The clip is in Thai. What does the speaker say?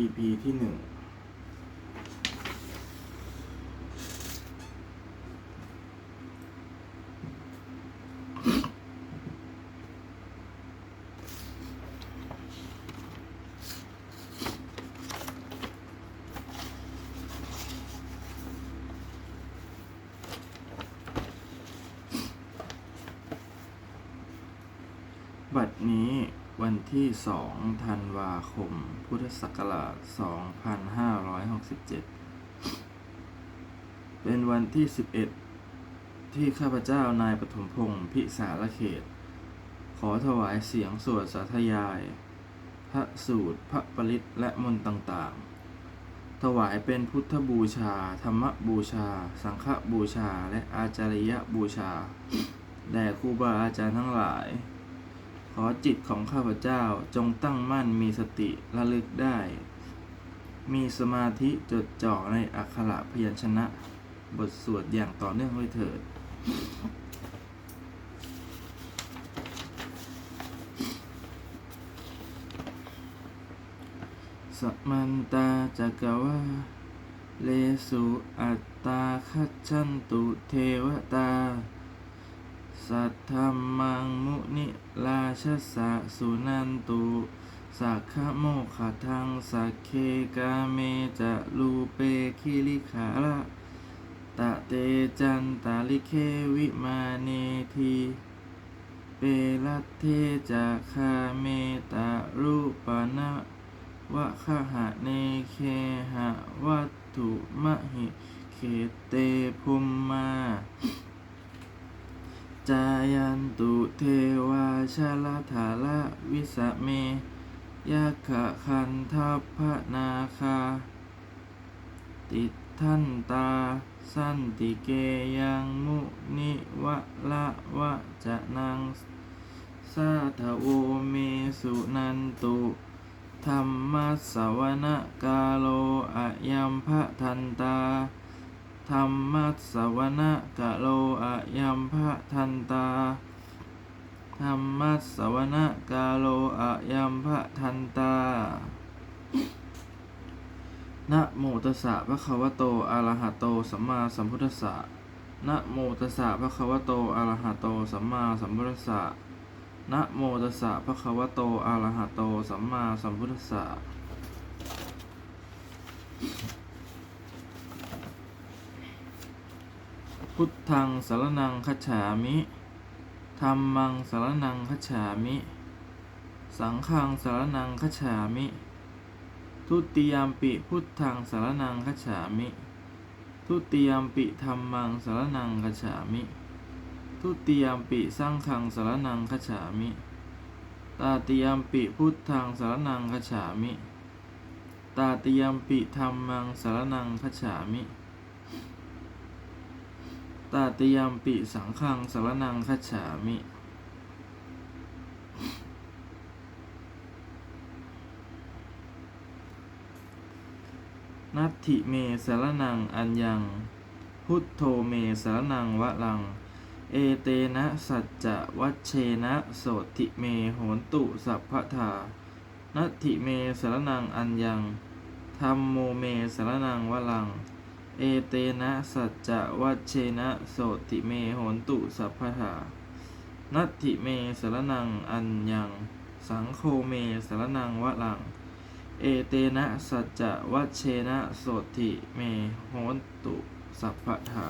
EP ที่หนึ่งบัดนี้ วันที่สองธันวาคม พุทธศักราช 2567 เป็นวันที่ 11 ที่ข้าพเจ้านายปฐมพงศ์พิสารเขต ขอถวายเสียงสวดสาธยาย พระสูตร พระปริตและมนต์ต่างๆ ถวายเป็นพุทธบูชา ธรรมบูชา สังฆบูชา และอาจาริยบูชา แด่ครูบาอาจารย์ทั้งหลาย ขอจิตของข้าพเจ้าจงตั้งมั่นมีสติระลึกได้ มีสมาธิจดจ่อในอักขระพยัญชนะ บทสวดอย่างต่อเนื่องไว้เถิดสมันตาจักวาเลสุอัตตาคัจฉันตุเทวตา สัทธรรมังมุนิราชสะสุนันตุสักขโมขะทังสักเคกาเมจะลูเปคิลิขาระตะเตจันตาลิเควิมาเนทีเปรัตเทจะคาเมตารูปนะวะคหะเนเคหะวัตถุมหิเขเตภุมมา จายันตุเทวาชาลธาละวิสเมยะขะคันทัพพนาคา ติทันตา สันติเกยังมุนิวะละวะจะนังสาทโวเมสุนันตุธรรมสวนกาโลอะยัมพะทันตา ธรรมัสสวนกะโลอะยัมพะทันตาธรรมัสสวนกาโลอะยัมพะทันตานะโมตัสสะภะคะวะโตอะระหะโตสัมมาสัมพุทธัสสะนะโมตัสสะภะคะวะโตอะระหะโตสัมมาสัมพุทธัสสะนะโมตัสสะภะคะวะโตอะระหะโตสัมมาสัมพุทธัสสะ พุทธังสารนังคัจฉามิธรรมังสารนังคัจฉามิ สังฆังสารนังคัจฉามิ ทุติยามปิพุทธังสารนังคัจฉามิ ทุติยามปิธรรมังสารนังคัจฉามิ ทุติยามปิสังฆังสารนังคัจฉามิ ตาติยามปิพุทธังสารนังคัจฉามิ ตาติยามปิธรรมังสารนังคัจฉามิ ตาติยามปิสังฆังสารนังคัจฉามิ นัตถิเมสารนังอัญญัง พุทโธเมสารนังวะลัง เอเตนะสัจจะวัชเชนะโสติเมโหนตุสัพพทานัตถิเมสารนังอัญญังธรรมโมเมสารนังวะลัง เอเตนะสัจจะวัชเชนะโสติเมโหนตุสัพพทานัตถิเมสารนังอัญญัง สังโฆเมสารนังวะลัง เอเตนะสัจจะวัชเชนะโสติเมโหนตุสัพพทา